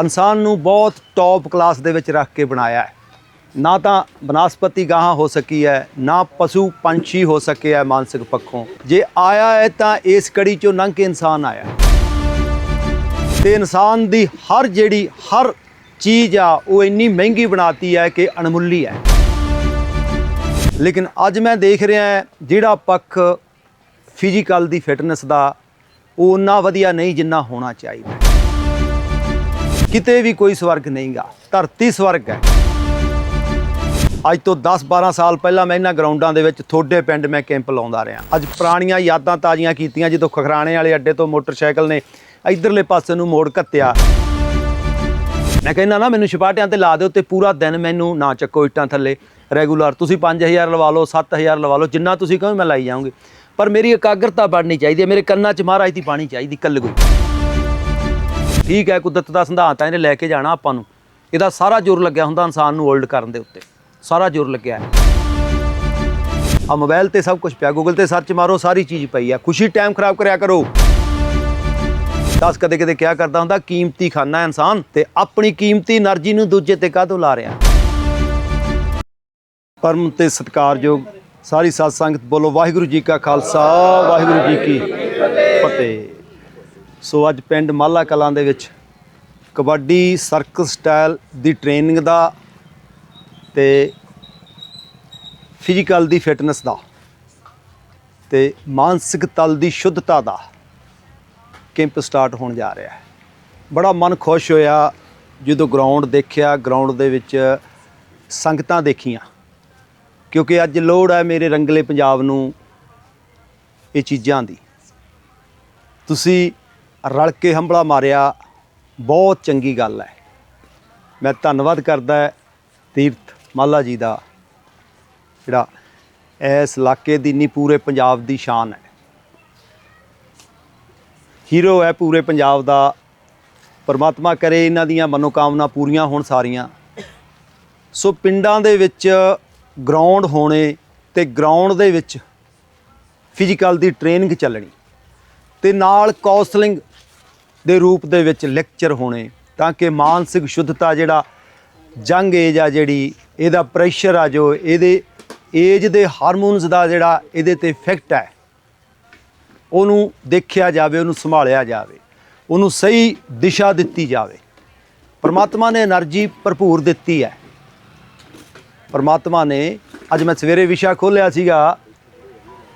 ਇਨਸਾਨ ਨੂੰ ਬਹੁਤ ਟੌਪ ਕਲਾਸ ਦੇ ਵਿੱਚ ਰੱਖ ਕੇ ਬਣਾਇਆ ਹੈ। ਨਾ ਤਾਂ ਬਨਸਪਤੀ ਗਾਹਾਂ ਹੋ ਸਕੀ ਹੈ, ਨਾ ਪਸ਼ੂ ਪੰਛੀ ਹੋ ਸਕੇ ਹੈ ਮਾਨਸਿਕ ਪੱਖੋਂ। ਜੇ ਆਇਆ ਹੈ ਤਾਂ ਇਸ ਕੜੀ ਚੋਂ ਲੰਘ ਕੇ ਇਨਸਾਨ ਆਇਆ ਹੈ। ਤੇ ਇਨਸਾਨ ਦੀ ਹਰ ਜਿਹੜੀ, ਹਰ ਚੀਜ਼ ਆ, ਉਹ ਇੰਨੀ ਮਹਿੰਗੀ ਬਣਾਤੀ ਹੈ ਕਿ ਅਣਮੁੱਲੀ ਹੈ। ਲੇਕਿਨ ਅੱਜ ਮੈਂ ਦੇਖ ਰਿਹਾ ਜਿਹੜਾ ਪੱਖ ਫਿਜ਼ੀਕਲ ਦੀ ਫਿਟਨੈਸ ਦਾ, ਉਹ ਉਨਾ ਵਧੀਆ ਨਹੀਂ ਜਿੰਨਾ ਹੋਣਾ ਚਾਹੀਦਾ। ਕਿਤੇ ਵੀ ਕੋਈ ਸਵਰਗ ਨਹੀਂਗਾ, ਧਰਤੀ ਸਵਰਗ ਹੈ। ਅੱਜ ਤੋਂ 10-12 ਸਾਲ ਪਹਿਲਾਂ ਮੈਂ ਇਹਨਾਂ ਗਰਾਊਂਡਾਂ ਦੇ ਵਿੱਚ ਥੋੜੇ ਪਿੰਡ ਮੈਂ ਕੈਂਪ ਲਾਉਂਦਾ ਰਿਹਾ। ਅੱਜ ਪੁਰਾਣੀਆਂ ਯਾਦਾਂ ਤਾਜ਼ੀਆਂ ਕੀਤੀਆਂ, ਜਦੋਂ ਖਖਰਾਣੇ ਵਾਲੇ ਅੱਡੇ ਤੋਂ ਮੋਟਰਸਾਈਕਲ ਨੇ ਇਧਰਲੇ ਪਾਸੇ ਨੂੰ ਮੋੜ ਕੱਤਿਆ। ਮੈਂ ਕਹਿੰਦਾ ਨਾ ਮੈਨੂੰ ਛਪਾਟਿਆਂ ਤੇ ਲਾ ਦਿਓ ਤੇ ਪੂਰਾ ਦਿਨ ਮੈਨੂੰ ਨਾ ਚੱਕੋ ਇੱਟਾਂ ਥੱਲੇ। ਰੈਗੂਲਰ ਤੁਸੀਂ 5000 ਲਵਾ ਲਓ 7000 ਲਵਾ ਲਓ, ਜਿੰਨਾ ਤੁਸੀਂ ਕਹੋ ਮੈਂ ਲਾਈ ਜਾਊਂਗੀ। ਪਰ ਮੇਰੀ ਇਕਾਗਰਤਾ ਬਣਨੀ ਚਾਹੀਦੀ ਹੈ, ਮੇਰੇ ਕੰਨਾਂ 'ਚ ਮਹਾਰਾਜ ਦੀ ਪਾਣੀ ਚਾਹੀਦੀ, ਕੱਲ ਕੋਈ। ਠੀਕ ਹੈ, ਕੁਦਰਤ ਦਾ ਸਿਧਾਂਤ ਹੈ, ਇਹਨੇ ਲੈ ਕੇ ਜਾਣਾ ਆਪਾਂ ਨੂੰ। ਇਹਦਾ ਸਾਰਾ ਜ਼ੋਰ ਲੱਗਿਆ ਹੁੰਦਾ ਇਨਸਾਨ ਨੂੰ ਹੋਲਡ ਕਰਨ ਦੇ ਉੱਤੇ। ਸਾਰਾ ਜ਼ੋਰ ਲੱਗਿਆ ਹੈ। ਆ ਮੋਬਾਈਲ ਤੇ ਸਭ ਕੁਝ ਪਿਆ ਗੂਗਲ ਤੇ ਸਰਚ ਮਾਰੋ, ਸਾਰੀ ਚੀਜ਼ ਪਈ ਆ ਖੁਸ਼ੀ ਟਾਈਮ ਖਰਾਬ ਕਰਿਆ ਕਰੋ। ਦੱਸ ਕਦੇ ਕਦੇ ਕਿਆ ਕਰਦਾ ਹੁੰਦਾ, ਕੀਮਤੀ ਖਾਨਾ ਇਨਸਾਨ ਤੇ ਆਪਣੀ ਕੀਮਤੀ એનર્ਜੀ ਨੂੰ ਦੂਜੇ ਤੇ ਕਾਹਤੋਂ ਲਾ ਰਿਹਾ ਪਰਮ ਤੇ ਸਤਕਾਰਯੋਗ ਸਾਰੀ ਸਾਧ ਸੰਗਤ ਬੋਲੋ, ਵਾਹਿਗੁਰੂ ਜੀ ਕਾ ਖਾਲਸਾ, ਵਾਹਿਗੁਰੂ ਜੀ ਕੀ ਫਤਿਹ। ਸੋ ਅੱਜ ਪਿੰਡ ਮਾਲਾ ਕਲਾਂ ਦੇ ਵਿੱਚ ਕਬੱਡੀ ਸਰਕਸ ਸਟਾਈਲ ਦੀ ਟ੍ਰੇਨਿੰਗ ਦਾ ਤੇ ਫਿਜ਼ੀਕਲ ਦੀ ਫਿਟਨੈਸ ਦਾ ਤੇ ਮਾਨਸਿਕ ਤਲ ਦੀ ਸ਼ੁੱਧਤਾ ਦਾ ਕੈਂਪ ਸਟਾਰਟ ਹੋਣ ਜਾ ਰਿਹਾ ਹੈ। ਬੜਾ ਮਨ ਖੁਸ਼ ਹੋਇਆ ਜਦੋਂ ਗਰਾਊਂਡ ਦੇਖਿਆ, ਗਰਾਊਂਡ ਦੇ ਵਿੱਚ ਸੰਗਤਾਂ ਦੇਖੀਆਂ। ਕਿਉਂਕਿ ਅੱਜ ਲੋੜ ਹੈ ਮੇਰੇ ਰੰਗਲੇ ਪੰਜਾਬ ਨੂੰ ਇਹ ਚੀਜ਼ਾਂ ਦੀ। ਤੁਸੀਂ ਰਲ ਕੇ ਹੰਬਲਾ ਮਾਰਿਆ, ਬਹੁਤ ਚੰਗੀ ਗੱਲ ਹੈ। ਮੈਂ ਧੰਨਵਾਦ ਕਰਦਾ ਤੀਰਥ ਮਾਲਾ ਜੀ ਦਾ। ਜਿਹੜਾ ਇਸ ਇਲਾਕੇ ਦੀ ਨਹੀਂ ਪੂਰੇ ਪੰਜਾਬ ਦੀ ਸ਼ਾਨ ਹੈ। ਹੀਰੋ ਹੈ ਪੂਰੇ ਪੰਜਾਬ ਦਾ। ਪਰਮਾਤਮਾ ਕਰੇ ਇਹਨਾਂ ਦੀਆਂ ਮਨੋਕਾਮਨਾ ਪੂਰੀਆਂ ਹੋਣ ਸਾਰੀਆਂ। ਸੋ ਪਿੰਡਾਂ ਦੇ ਵਿੱਚ ਗਰਾਊਂਡ ਹੋਣੇ ਤੇ ਗਰਾਊਂਡ ਦੇ ਵਿੱਚ ਫਿਜ਼ੀਕਲ ਦੀ ਟ੍ਰੇਨਿੰਗ ਚੱਲਣੀ ਤੇ ਨਾਲ ਕਾਉਂਸਲਿੰਗ ਦੇ ਰੂਪ ਦੇ ਵਿੱਚ ਲੈਕਚਰ ਹੋਣੇ, ਤਾਂ ਕਿ ਮਾਨਸਿਕ ਸ਼ੁੱਧਤਾ ਜਿਹੜਾ ਜੰਗ ਏਜ ਆ ਜਿਹੜੀ, ਇਹਦਾ ਪ੍ਰੈਸ਼ਰ ਆ ਜੋ, ਇਹਦੇ ਏਜ ਦੇ ਹਾਰਮੋਨਸ ਦਾ ਜਿਹੜਾ ਇਹਦੇ ਤੇ ਇਫੈਕਟ ਹੈ ਉਹਨੂੰ ਦੇਖਿਆ ਜਾਵੇ, ਉਹਨੂੰ ਸੰਭਾਲਿਆ ਜਾਵੇ, ਉਹਨੂੰ ਸਹੀ ਦਿਸ਼ਾ ਦਿੱਤੀ ਜਾਵੇ। ਪਰਮਾਤਮਾ ਨੇ એનર્ਜੀ ਭਰਪੂਰ ਦਿੱਤੀ ਹੈ। ਪਰਮਾਤਮਾ ਨੇ, ਅੱਜ ਮੈਂ ਸਵੇਰੇ ਵਿਸ਼ਾ ਖੋਲਿਆ ਸੀਗਾ,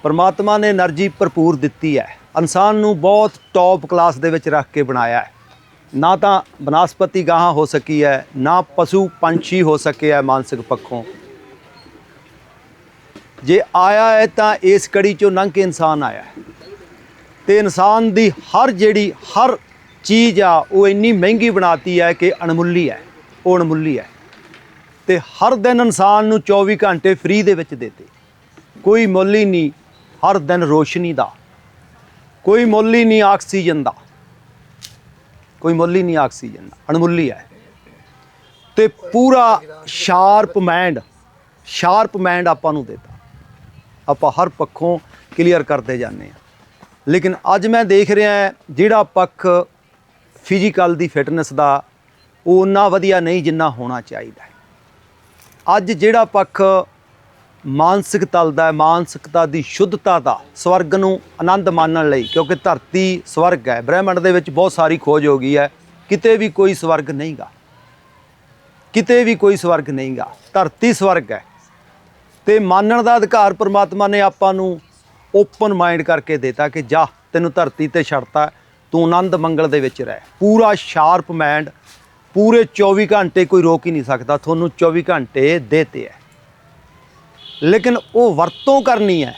ਪਰਮਾਤਮਾ ਨੇ એનર્ਜੀ ਭਰਪੂਰ ਦਿੱਤੀ ਹੈ। ਇਨਸਾਨ ਨੂੰ ਬਹੁਤ ਟੌਪ ਕਲਾਸ ਦੇ ਵਿੱਚ ਰੱਖ ਕੇ ਬਣਾਇਆ ਹੈ। ਨਾ ਤਾਂ ਬਨਸਪਤੀ ਗਾਹਾਂ ਹੋ ਸਕੀ ਹੈ, ਨਾ ਪਸ਼ੂ ਪੰਛੀ ਹੋ ਸਕੇ ਹੈ ਮਾਨਸਿਕ ਪੱਖੋਂ। ਜੇ ਆਇਆ ਹੈ ਤਾਂ ਇਸ ਕੜੀ ਚੋਂ ਲੰਘ ਕੇ ਇਨਸਾਨ ਆਇਆ ਹੈ। ਤੇ ਇਨਸਾਨ ਦੀ ਹਰ ਜਿਹੜੀ, ਹਰ ਚੀਜ਼ ਆ, ਉਹ ਇੰਨੀ ਮਹਿੰਗੀ ਬਣਾਤੀ ਹੈ ਕਿ ਅਣਮੁੱਲੀ ਹੈ, ਉਹ ਅਣਮੁੱਲੀ ਹੈ। ਤੇ ਹਰ ਦਿਨ ਇਨਸਾਨ ਨੂੰ 24 ਘੰਟੇ ਫ੍ਰੀ ਦੇ ਵਿੱਚ ਦਿੱਤੇ। ਕੋਈ ਮੁੱਲ ਹੀ ਨਹੀਂ, ਹਰ ਦਿਨ ਰੋਸ਼ਨੀ ਦਾ। ਕੋਈ ਮੁੱਲ ਹੀ ਨਹੀਂ, ਆਕਸੀਜਨ ਦਾ। ਕੋਈ ਮੁੱਲ ਹੀ ਨਹੀਂ, ਆਕਸੀਜਨ ਦਾ। ਅਣਮੁੱਲੀ ਹੈ। ਤੇ ਪੂਰਾ ਸ਼ਾਰਪ ਮਾਈਂਡ ਸ਼ਾਰਪ ਮਾਈਂਡ ਆਪਾਂ ਨੂੰ ਦਿੱਤਾ। ਆਪਾਂ ਹਰ ਪੱਖੋਂ ਕਲੀਅਰ ਕਰਦੇ ਜਾਂਦੇ ਆ ਲੇਕਿਨ ਅੱਜ ਮੈਂ ਦੇਖ ਰਿਹਾ ਜਿਹੜਾ ਪੱਖ ਫਿਜ਼ੀਕਲ ਦੀ ਫਿਟਨੈਸ ਦਾ, ਉਹ ਉਨਾ ਵਧੀਆ ਨਹੀਂ ਜਿੰਨਾ ਹੋਣਾ ਚਾਹੀਦਾ ਅੱਜ ਜਿਹੜਾ ਪੱਖ ਮਾਨਸਿਕ ਤਲ ਦਾ, ਮਾਨਸਿਕਤਾ ਦੀ ਸ਼ੁੱਧਤਾ ਦਾ ਸਵਰਗ ਨੂੰ ਆਨੰਦ ਮਾਣਨ ਲਈ, ਕਿਉਂਕਿ ਧਰਤੀ ਸਵਰਗ ਹੈ। ਬ੍ਰਹਿਮੰਡ ਦੇ ਵਿੱਚ ਬਹੁਤ ਸਾਰੀ ਖੋਜ ਹੋ ਗਈ ਹੈ। ਕਿਤੇ ਵੀ ਕੋਈ ਸਵਰਗ ਨਹੀਂਗਾ ਕਿਤੇ ਵੀ ਕੋਈ ਸਵਰਗ ਨਹੀਂਗਾ ਧਰਤੀ ਸਵਰਗ ਹੈ। ਤੇ ਮਾਨਣ ਦਾ ਅਧਿਕਾਰ ਪ੍ਰਮਾਤਮਾ ਨੇ ਆਪਾਂ ਨੂੰ ਓਪਨ ਮਾਈਂਡ ਕਰਕੇ ਦਿੱਤਾ ਕਿ ਜਾ, ਤੈਨੂੰ ਧਰਤੀ ਤੇ ਛੱਡਤਾ, ਤੂੰ ਆਨੰਦ ਮੰਗਲ ਦੇ ਵਿੱਚ ਰਹਿ। ਪੂਰਾ ਸ਼ਾਰਪ ਮਾਈਂਡ ਪੂਰੇ 24 ਘੰਟੇ ਕੋਈ ਰੋਕ ਹੀ ਨਹੀਂ ਸਕਦਾ। ਤੁਹਾਨੂੰ 24 ਘੰਟੇ ਦੇਤੇ ਹੈ। ਲੇਕਿਨ ਉਹ ਵਰਤੋਂ ਕਰਨੀ ਹੈ।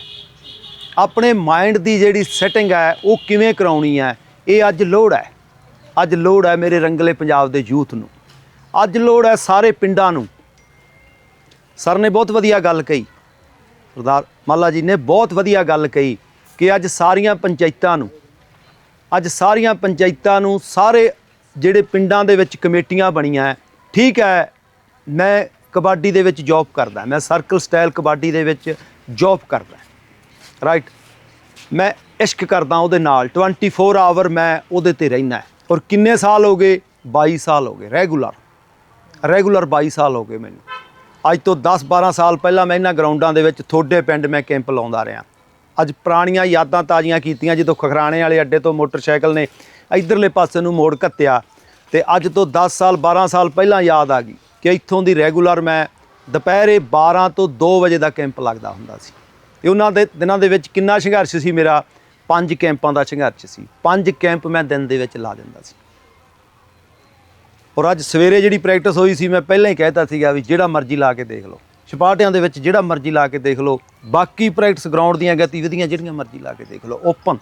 ਆਪਣੇ ਮਾਈਂਡ ਦੀ ਜਿਹੜੀ ਸੈਟਿੰਗ ਹੈ, ਉਹ ਕਿਵੇਂ ਕਰਾਉਣੀ ਹੈ, ਇਹ ਅੱਜ ਲੋੜ ਹੈ। ਅੱਜ ਲੋੜ ਹੈ ਮੇਰੇ ਰੰਗਲੇ ਪੰਜਾਬ ਦੇ ਯੂਥ ਨੂੰ। ਅੱਜ ਲੋੜ ਹੈ ਸਾਰੇ ਪਿੰਡਾਂ ਨੂੰ। ਸਰ ਨੇ ਬਹੁਤ ਵਧੀਆ ਗੱਲ ਕਹੀ। ਸਰਦਾਰ ਮਾਲਾ ਜੀ ਨੇ ਬਹੁਤ ਵਧੀਆ ਗੱਲ ਕਹੀ ਕਿ ਅੱਜ ਸਾਰੀਆਂ ਪੰਚਾਇਤਾਂ ਨੂੰ, ਅੱਜ ਸਾਰੀਆਂ ਪੰਚਾਇਤਾਂ ਨੂੰ ਸਾਰੇ ਜਿਹੜੇ ਪਿੰਡਾਂ ਦੇ ਵਿੱਚ ਕਮੇਟੀਆਂ ਬਣੀਆਂ ਠੀਕ ਹੈ, ਮੈਂ ਕਬੱਡੀ ਦੇ ਵਿੱਚ ਜੌਬ ਕਰਦਾ ਮੈਂ ਸਰਕਲ ਸਟਾਈਲ ਕਬੱਡੀ ਦੇ ਵਿੱਚ ਜੌਬ ਕਰਦਾ ਰਾਈਟ ਮੈਂ ਇਸ਼ਕ ਕਰਦਾ ਉਹਦੇ ਨਾਲ। 24 ਆਵਰ ਮੈਂ ਉਹਦੇ ਤੇ ਰਹਿਣਾ ਔਰ ਕਿੰਨੇ ਸਾਲ ਹੋ ਗਏ? 22 ਸਾਲ ਹੋ ਗਏ। ਰੈਗੂਲਰ ਰੈਗੂਲਰ 22 ਸਾਲ ਹੋ ਗਏ ਮੈਨੂੰ। ਅੱਜ ਤੋਂ 10 12 ਸਾਲ ਪਹਿਲਾਂ ਮੈਂ ਇਹਨਾਂ ਗਰਾਊਂਡਾਂ ਦੇ ਵਿੱਚ ਥੋੜੇ ਪਿੰਡ ਮੈਂ ਕੈਂਪ ਲਾਉਂਦਾ ਰਿਹਾ। ਅੱਜ ਪੁਰਾਣੀਆਂ ਯਾਦਾਂ ਤਾਜ਼ੀਆਂ ਕੀਤੀਆਂ ਜਦੋਂ ਖਖਰਾਣੇ ਵਾਲੇ ਅੱਡੇ ਤੋਂ ਮੋਟਰਸਾਈਕਲ ਨੇ ਇਧਰਲੇ ਪਾਸੇ ਨੂੰ ਮੋੜ ਘੱਤਿਆ ਤੇ ਅੱਜ ਤੋਂ 10 ਸਾਲ 12 ਸਾਲ ਪਹਿਲਾਂ ਯਾਦ ਆ ਗਈ। ਕਿ ਇੱਥੋਂ ਦੀ ਰੈਗੂਲਰ ਮੈਂ ਦੁਪਹਿਰੇ 12 ਤੋਂ 2 ਵਜੇ ਦਾ ਕੈਂਪ ਲੱਗਦਾ ਹੁੰਦਾ ਸੀ। ਤੇ ਉਹਨਾਂ ਦੇ ਦਿਨਾਂ ਦੇ ਵਿੱਚ ਕਿੰਨਾ ਸੰਘਰਸ਼ ਸੀ ਮੇਰਾ? ਪੰਜ ਕੈਂਪਾਂ ਦਾ ਸੰਘਰਸ਼ ਸੀ। ਪੰਜ ਕੈਂਪ ਮੈਂ ਦਿਨ ਦੇ ਵਿੱਚ ਲਾ ਦਿੰਦਾ ਸੀ। ਔਰ ਅੱਜ ਸਵੇਰੇ ਜਿਹੜੀ ਪ੍ਰੈਕਟਿਸ ਹੋਈ ਸੀ, ਮੈਂ ਪਹਿਲਾਂ ਹੀ ਕਹਿਤਾ ਸੀਗਾ ਵੀ ਜਿਹੜਾ ਮਰਜ਼ੀ ਲਾ ਕੇ ਦੇਖ ਲਓ। ਛਪਾਟਿਆਂ ਦੇ ਵਿੱਚ ਜਿਹੜਾ ਮਰਜ਼ੀ ਲਾ ਕੇ ਦੇਖ ਲਓ। ਬਾਕੀ ਪ੍ਰੈਕਟਿਸ ਗਰਾਊਂਡ ਦੀਆਂ ਗਤੀਵਿਧੀਆਂ ਜਿਹੜੀਆਂ ਮਰਜ਼ੀ ਲਾ ਕੇ ਦੇਖ ਲਓ। ਓਪਨ।